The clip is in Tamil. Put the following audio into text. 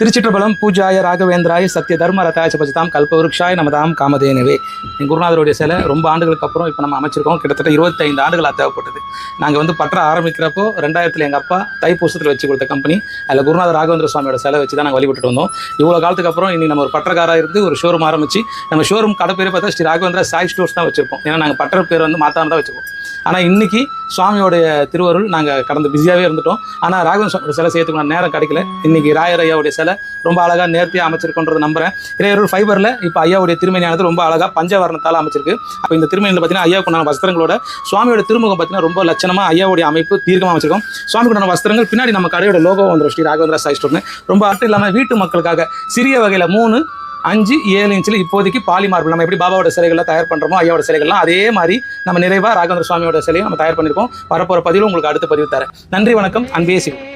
திருச்சிற்றபலம் பூஜாய ராகவேந்திராய சத்திய தர்ம ரத்தாய பஜதாம் கல்பவருஷாய நமதாம் காமதேனவே. எங்கள் குருநாதருடைய சிலை ரொம்ப ஆண்டுகளுக்கு அப்புறம் இப்போ நம்ம அமைச்சிருக்கோம். கிட்டத்தட்ட இருபத்தைந்து ஆண்டுகளாக தேவைப்பட்டது. நாங்கள் வந்து பற்ற ஆரம்பிக்கிறப்போ ரெண்டாயிரத்தில் எங்கள் அப்பா தைப்பூசத்தில் வச்சு கொடுத்த கம்பெனி அதில் குருநாதர் ராகவேந்திர சுவாமியோட சிலை வச்சு தான் நாங்கள் வழிபட்டு வந்தோம். இவ்வளோ காலத்துக்கு அப்புறம் இனி நம்ம ஒரு பற்றக்காராக இருந்து ஒரு ஷோரூம் ஆரம்பிச்சு நம்ம ஷோரூம் கடை பேர் பார்த்தா ஸ்ரீ ராகவேந்திரா சாய் ஸ்டோர்ஸ் தான் வச்சிருப்போம். ஏன்னா நாங்கள் பற்ற பேர் வந்து மாத்தாம தான் வச்சுருப்போம் ஆனால் இன்னைக்கு சுவாமியோடைய திருவருள் நாங்கள் கடந்து பிஸியாகவே இருந்துட்டோம். ஆனால் ராகவன் சுவாமியோட சிலை செய்யறதுக்கு நேரம் கிடைக்கல. இன்னைக்கு ராயர் ஐயாவுடைய சிலை ரொம்ப அழகாக நேர்த்தியாக அமைச்சிருக்கோன்றது நம்புறேன். இறையருள் ஃபைபரில் இப்போ ஐயாவுடைய திருமணியானது ரொம்ப அழகாக பஞ்சவர்ணத்தால் அமைச்சிருக்கு. அப்போ இந்த திருமணியில் பார்த்தீங்கன்னா ஐயாவுக்கு உண்டான வஸ்திரங்களோட சுவாமியோட திருமுகம் பார்த்தீங்கன்னா ரொம்ப லட்சணமாக ஐயாவுடைய அமைப்பு தீர்க்கமாக அமைச்சிருக்கோம். சுவாமிக்கு உண்டான வஸ்திரங்கள் பின்னாடி நம்ம கடையோட லோகோ வந்துடும் ஸ்ரீ ராகவேந்திரா சாய் ஸ்டோர்னு. ரொம்ப அர்த்தம் இல்லாமல் வீட்டு மக்களுக்காக சிறிய வகையில் மூணு அஞ்சு ஏழு இன்ச்சில் இப்போதைக்கு பாலி மார்பிள் நம்ம எப்படி பாபாவோட சிலைகள்லாம் தயார் பண்ணுறோமோ ஐயாவோட சிலைகள்லாம் அதே மாதிரி நம்ம நிறைவாக ராகவேந்திர சுவாமியோட சிலையும் நம்ம தயார் பண்ணியிருக்கோம் வரப்போகிற பதிவு உங்களுக்கு அடுத்த பதிவு தரேன். நன்றி வணக்கம். அன்பே சிவம்.